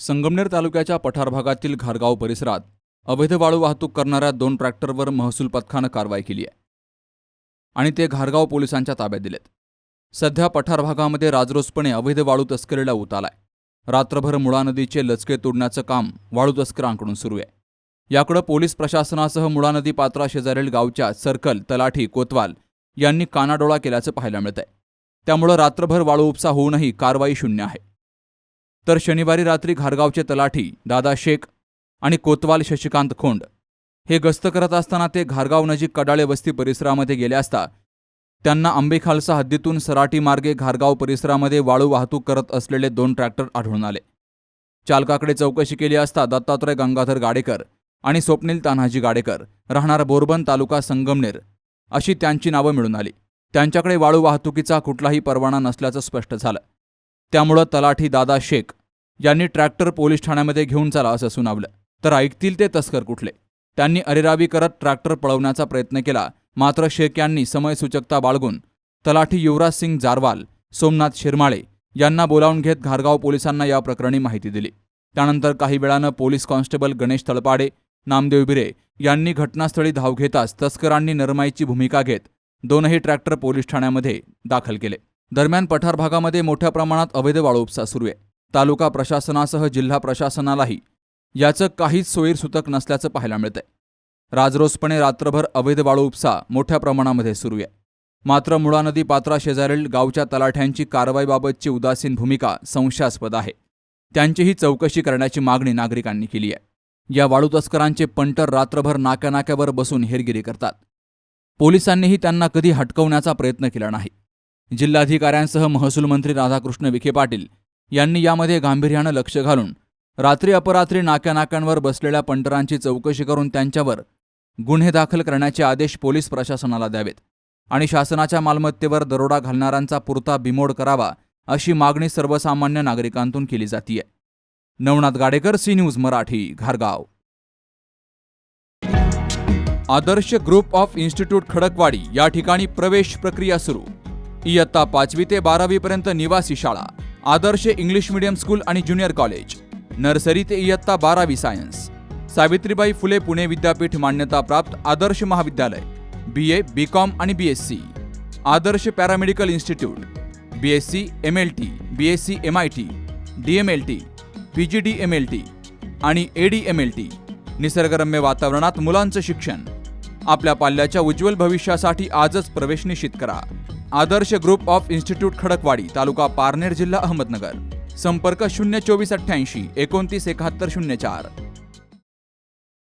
संगमनेर तालुक्याच्या पठार भागातील घारगाव परिसरात अवैध वाळू वाहतूक करणाऱ्या दोन ट्रॅक्टरवर महसूल पथकानं कारवाई केली आहे आणि ते घारगाव पोलिसांच्या ताब्यात दिलेत. सध्या पठार भागामध्ये राजरोसपणे अवैध वाळू तस्करीला उतालाय रात्रभर मुळा नदीचे लचके तोडण्याचं काम वाळू तस्करांकडून सुरू आहे. याकडं पोलीस प्रशासनासह मुळा नदी पात्राशेजारील गावच्या सर्कल तलाठी कोतवाल यांनी कानाडोळा केल्याचं पाहायला मिळतंय. त्यामुळं रात्रभर वाळू उपसा होऊनही कारवाई शून्य आहे. तर शनिवारी रात्री घारगावचे तलाठी दादा शेख आणि कोतवाल शशिकांत खोंड हे गस्त करत असताना ते घारगाव नजीक कडाळे वस्ती परिसरामध्ये गेले असता त्यांना आंबेखालसा हद्दीतून सराटी मार्गे घारगाव परिसरामध्ये वाळू वाहतूक करत असलेले दोन ट्रॅक्टर आढळून आले. चालकाकडे चौकशी केली असता दत्तात्रय गंगाधर गाडेकर आणि स्वप्नील तान्हाजी गाडेकर राहणार बोरबन तालुका संगमनेर अशी त्यांची नावं मिळून आली. त्यांच्याकडे वाळू वाहतुकीचा कुठलाही परवाना नसल्याचं स्पष्ट झालं. त्यामुळं तलाठी दादा शेख यांनी ट्रॅक्टर पोलीस ठाण्यामध्ये घेऊन चला असं सुनावलं. तर ऐकतील ते तस्कर कुठले? त्यांनी अरेरावी करत ट्रॅक्टर पळवण्याचा प्रयत्न केला. मात्र शेख यांनी समयसूचकता बाळगून तलाठी युवराज सिंग जारवाल सोमनाथ शिरमाळे यांना बोलावून घेत घारगाव पोलिसांना या प्रकरणी माहिती दिली. त्यानंतर काही वेळानं पोलीस कॉन्स्टेबल गणेश तळपाडे नामदेव बिरे यांनी घटनास्थळी धाव घेताच तस्करांनी नरमाईची भूमिका घेत दोनही ट्रॅक्टर पोलीस ठाण्यामध्ये दाखल केले. दरम्यान पठार भागामध्ये मोठ्या प्रमाणात अवैध वाळू उपसा सुरू आहे. तालुका प्रशासनासह जिल्हा प्रशासनालाही याचं काहीच सोयीरसूतक नसल्याचं पाहायला मिळतंय. राजरोसपणे रात्रभर अवैध वाळू उपसा मोठ्या प्रमाणामध्ये सुरू आहे. मात्र मुळा नदी पात्रा शेजारील गावच्या तलाठ्यांची कारवाईबाबतची उदासीन भूमिका संशयास्पद आहे. त्यांचीही चौकशी करण्याची मागणी नागरिकांनी केली आहे. या वाळू तस्करांचे पंटर रात्रभर नाक्यानाक्यावर बसून हेरगिरी करतात. पोलिसांनीही त्यांना कधी हटकवण्याचा प्रयत्न केला नाही. जिल्हाधिकाऱ्यांसह महसूल मंत्री राधाकृष्ण विखे पाटील यांनी यामध्ये गांभीर्यानं लक्ष घालून रात्री अपरात्री नाक्यानाक्यांवर बसलेल्या पंटरांची चौकशी करून त्यांच्यावर गुन्हे दाखल करण्याचे आदेश पोलीस प्रशासनाला द्यावेत आणि शासनाच्या मालमत्तेवर दरोडा घालणाऱ्यांचा पुरता बिमोड करावा अशी मागणी सर्वसामान्य नागरिकांतून केली जातीये. Navnath Gadekar C news Marathi घारगाव. Adarsh group of institute Khadakwadi या ठिकाणी प्रवेश प्रक्रिया सुरू. इयत्ता पाचवी ते बारावीपर्यंत निवासी शाळा आदर्श इंग्लिश मीडियम स्कूल आणि ज्युनियर कॉलेज नर्सरी ते इयत्ता बारावी सायन्स. सावित्रीबाई फुले पुणे विद्यापीठ मान्यताप्राप्त आदर्श महाविद्यालय बी ए बी कॉम आणि B S C Adarsh paramedical institute B S C M L T B S C M I T D M L T P G D M L T आणि A D M L T निसर्गरम्य वातावरणात मुलांचं शिक्षण. आपल्या पाल्याच्या उज्ज्वल भविष्यासाठी आजच प्रवेश निश्चित करा. Adarsh group of institute Khadakwadi तालुका पारनेर जिल्हा अहमदनगर. संपर्क शून्य चोवीस अठ्ठ्याऐंशी एकोणतीस एकाहत्तर शून्य चार.